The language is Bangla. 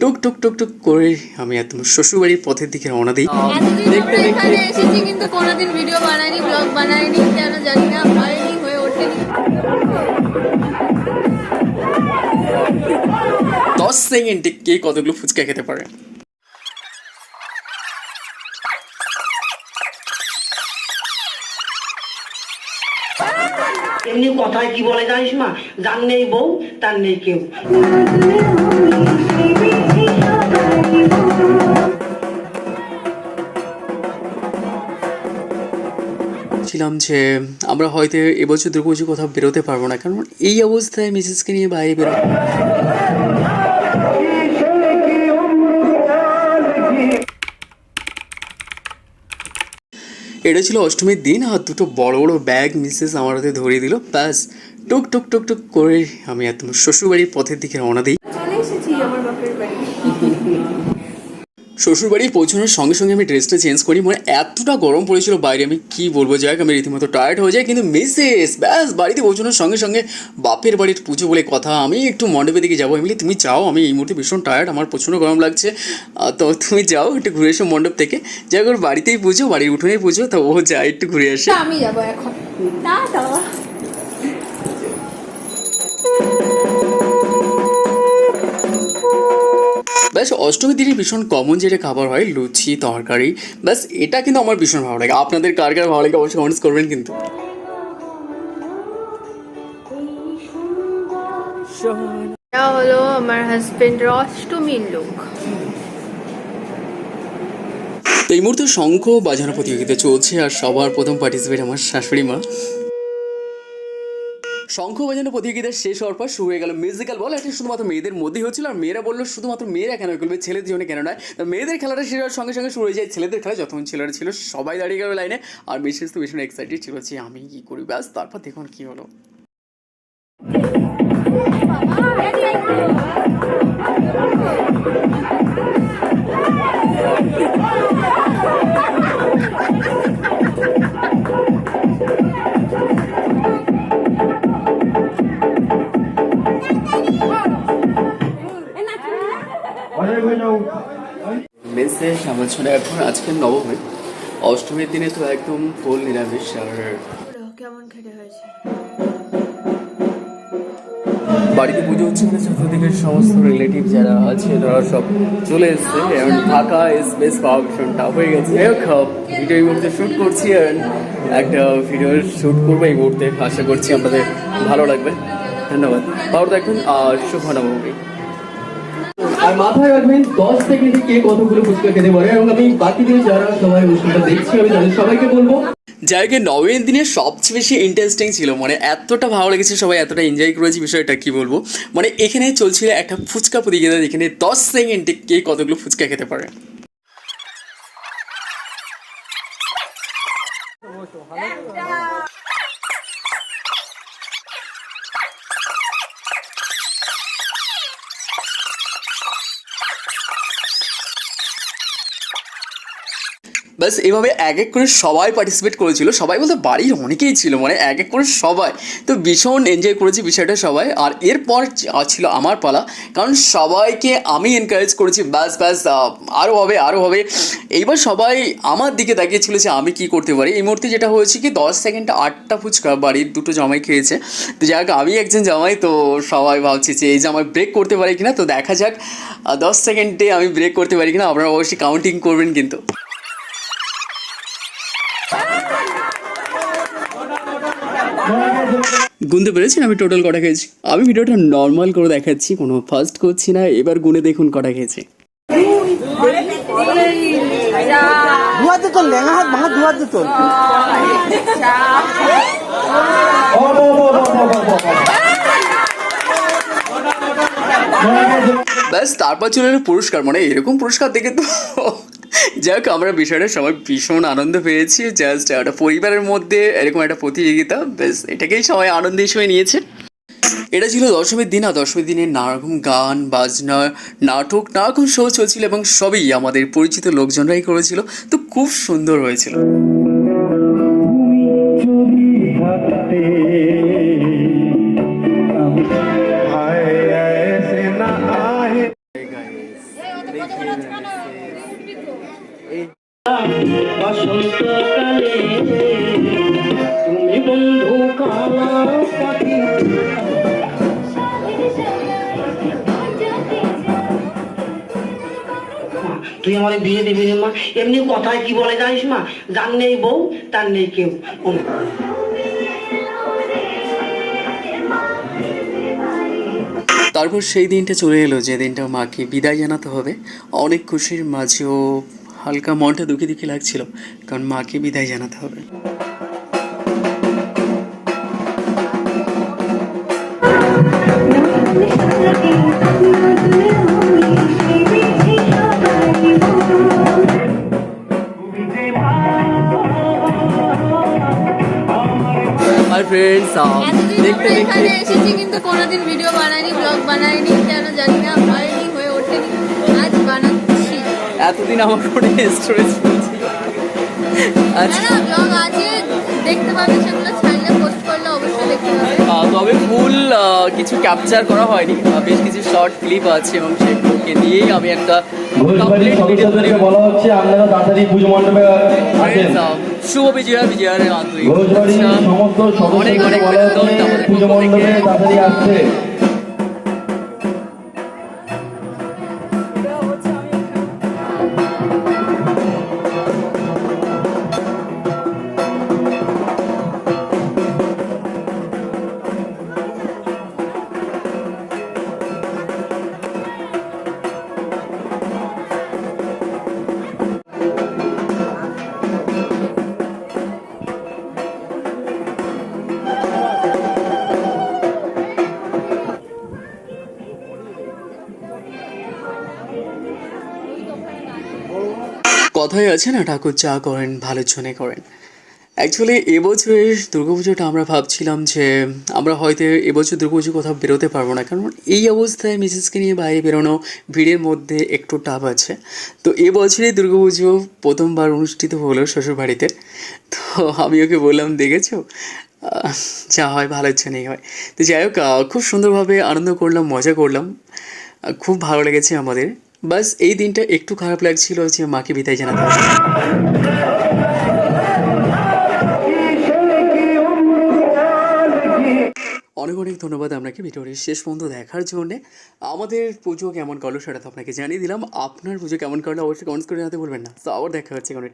টুক টুক টুক টুক করে আমি একদম শ্বশুরবাড়ির পথের দিকে রওনা দিই। ধরে এখানে এসেছি কিন্তু কোনোদিন ভিডিও বানাইনি ব্লগ বানাইনি কেন জানি না হয়নি হয়ে ওঠেনি। দশ সেকেন্ডে কে কতগুলো ফুচকা খেতে পারে? এমনি কথায় কি বলে জানিস মা? যার নেই বউ তার নেই কেউ। ছিলাম যে আমরা হয়তো এবছর দুর্গাপুজো কোথাও বেরোতে পারব না, কারণ এই অবস্থায় মিসেসকে নিয়ে বাইরে বেরো এটা ছিল অষ্টমীর দিন, আর দুটো বড় বড় ব্যাগ মিসেস আমার হাতে ধরিয়ে দিল। ব্যাস, টুক টুক টুক টুক করে আমি একদম শ্বশুরবাড়ির পথের দিকে রওনা দিই। শ্বশুরবাড়ি পৌঁছানোর সঙ্গে সঙ্গে আমি ড্রেসটা চেঞ্জ করি। মানে এতটা গরম পড়েছিল বাইরে, আমি কি বলব? যাক আমি রীতিমতো টায়ার্ড হয়ে যাই, কিন্তু মিসেস ব্যাস, বাড়িতে পৌঁছানোর সঙ্গে সঙ্গে বাপের বাড়ির পুজো বলে কথা, আমি একটু মণ্ডপের দিকে যাব। এমনি তুমি চাও আমি এই মুহূর্তে ভীষণ টায়ার্ড আমার প্রচণ্ড গরম লাগছে। তো তুমি যাও, একটু ঘুরে এসো মণ্ডপ থেকে। যাই ওর বাড়িতেই পুজো, বাড়ির উঠোনেই পুজো, তো ও যায় একটু ঘুরে আসে। আমি যাব এখন। টাটা ব্যাস অষ্টমীর দিনে ভীষণ কমন যেটা খাবার হয় লুচি তরকারি ব্যাস এটা কিন্তু আমার ভীষণ ভালো লাগে। আপনাদের কার কার ভালো লাগে অবশ্যই কমেন্টস করবেন কিন্তু। এটা হলো আমার হাজবেন্ডের অষ্টমীর লোক তো এই মুহূর্তে শঙ্খ বাজানো প্রতিযোগিতা চলছে আর সবার প্রথম পার্টিসিপেট আমার শাশুড়ি মা। শঙ্খ বাজানো প্রতিযোগিতা শেষ হওয়ার পর শুরু হয়ে গেল মিউজিক্যাল বল এটা শুধুমাত্র মেয়েদের মধ্যেই হচ্ছিল আর মেয়েরা বলল শুধুমাত্র মেয়েরা কেন করবে? ছেলের জীবনে কেন নয়? মেয়েদের খেলাটা শেষ হওয়ার সঙ্গে সঙ্গে শুরু হয়ে যায় ছেলেদের খেলা। যতক্ষণ ছেলেরা ছিল সবাই দাঁড়িয়ে গেল লাইনে। আর বিশেষ তো ভীষণ এক্সাইটেড ছিল যে আমি কী করি? ব্যাস, তারপর দেখুন কী হলো। মেসেজ আমার জন্য এখন আজকে নবমী। অষ্টমীর দিনে তো একদম ফুল নিরামিষ আর কেমন খেতে হয়েছে? বাড়িতে পুজো হচ্ছে মানে চতুর্দিকের সমস্ত রিলেটিভ যারা আছে তারা সব চলে এসছে। এবং ঢাকা বেস্ট পাওয়া ভীষণ টাফ হয়ে গেছে। ভিডিও এই মুহূর্তে শ্যুট করছি একটা ভিডিও শ্যুট করব এই মুহূর্তে। আশা করছি আপনাদের ভালো লাগবে। ধন্যবাদ। ভালো থাকবেন আর শুভ নবমী আর মাথায় রাখবেন, দশ থেকে কে কতগুলো ফুচকা খেতে পারে, এবং আমি বাকিদের যারা সবাই অনুষ্ঠানটা দেখছি, আমি তাদের সবাইকে বলব। যাইকে নবীন দিনে সবচেয়ে বেশি ইন্টারেস্টিং ছিল মানে এতটা ভালো লেগেছে, সবাই এতটা এনজয় করেছি বিষয়টা কি বলব? মানে এখানে চলছিল একটা ফুচকা প্রতিযোগিতা, যেখানে দশ সেকেন্ডে কে কতগুলো ফুচকা খেতে পারে। ব্যাস, এভাবে এক এক করে সবাই পার্টিসিপেট করেছিল। সবাই বলতে বাড়ির অনেকেই ছিল মানে এক এক করে সবাই। তো ভীষণ এনজয় করেছি বিষয়টা সবাই। আর এরপর ছিল আমার পালা, কারণ সবাইকে আমি এনকারেজ করেছি, ব্যাস ব্যাস আরও হবে আরও হবে। এইবার সবাই আমার দিকে তাকিয়েছিল যে আমি কি করতে পারি। এই মুহূর্তে যেটা হয়েছে কি, দশ সেকেন্ডে আটটা ফুচকা বাড়ির দুটো জামাই খেয়েছে। তো যাক আমি একজন জামাই, তো সবাই ভাবছি যে এই জামাই ব্রেক করতে পারি কিনা, তো দেখা যাক দশ সেকেন্ডে আমি ব্রেক করতে পারি কিনা। আপনারা অবশ্যই কাউন্টিং করবেন কিন্তু। গুনতে পেরেছেন? আমি টোটাল কটা খেয়েছি। আমি ভিডিওটা নর্মাল করে দেখাচ্ছি কোনো ফার্স্ট করছি না এবার গুনে দেখুন কটা খেয়েছি। লেঙা হাত ভাঙা ব্যাস তারপর চলে পুরস্কার। মানে এরকম পুরস্কার দেখে তো যাক আমরা বিষয়টা সবাই ভীষণ আনন্দ পেয়েছি। জাস্ট একটা পরিবারের মধ্যে এরকম একটা প্রতিযোগিতা। বেশ, এটাকেই সবাই আনন্দ হিসেবে নিয়েছে। এটা ছিল দশমীর দিন, আর দশমীর দিনে নানারকম গান, বাজনা, নাটক নানা রকম শো চলছিল এবং সবই আমাদের পরিচিত লোকজনরাই করেছিল। তো খুব সুন্দর হয়েছিল। তুই আমার বিয়ে দিবি মা, এমনি কথায় কি বলে জানিস মা? যার নেই বউ, তার নেই কেউ। তারপর সেই দিনটা চলে এলো, যে দিনটা মাকে বিদায় জানাতে হবে। অনেক খুশির মাঝেও হালকা মনটা দুঃখে দুঃখে লাগছিল, কারণ মাকে বিদায় জানাতে হবে। হাই ফ্রেন্ডস দেখতে দেখতে এখানে এসেছি কিন্তু কোনোদিন ভিডিও বানাইনি ব্লগ বানাইনি কেন জানি না হয়নি হয়ে ওঠেনি। আজ বানাচ্ছি। এতদিন আমার ফোনে স্টোরেজ না না ব্লগ আছে দেখতে পাবে সেগুলো ছাড়লে পোস্ট করলে অবশ্যই দেখতে পাবে। তবে ফুল কিছু ক্যাপচার করা হয়নি। বেশ কিছু শর্ট ক্লিপ আছে এবং সেগুলোকে দিয়েই আমি একটা complete video তৈরি বলা হচ্ছে আপনারা তাড়াতাড়ি পুজো মণ্ডপে আসেন। আহ, শুভ বিজয়া বিজয়ার আন্তরিক। সমস্ত অনেক অনেক হচ্ছে আমাদের পক্ষ থেকে। কথাই আছে না, ঠাকুর যা করেন ভালোর জন্যে করেন। অ্যাকচুয়ালি এবছরের দুর্গাপুজোটা আমরা ভাবছিলাম যে আমরা হয়তো এবছর দুর্গাপুজো কোথাও বেরোতে পারব না, কারণ এই অবস্থায় মিসেসকে নিয়ে বাইরে বেরোনো, ভিড়ের মধ্যে একটু টাফ আছে। তো এবছরই দুর্গাপুজো প্রথমবার অনুষ্ঠিত হলো শ্বশুরবাড়িতে। তো আমি ওকে বললাম, দেখেছ? যা হয় ভালোর জন্যই হয়। তো যাই হোক খুব সুন্দরভাবে আনন্দ করলাম, মজা করলাম। খুব ভালো লেগেছে আমাদের। বাস এই দিনটা একটু খারাপ লাগছিল যে মাকে বিদায় জানাতে অনেক অনেক ধন্যবাদ আপনাকে ভিডিওটি শেষ পর্যন্ত দেখার জন্য। আমাদের পুজো কেমন করল সেটা তো আপনাকে জানিয়ে দিলাম। আপনার পুজো কেমন করল অবশ্যই কমেন্টস করে জানাতে বলবেন না। তো আবার দেখা হচ্ছে কোনো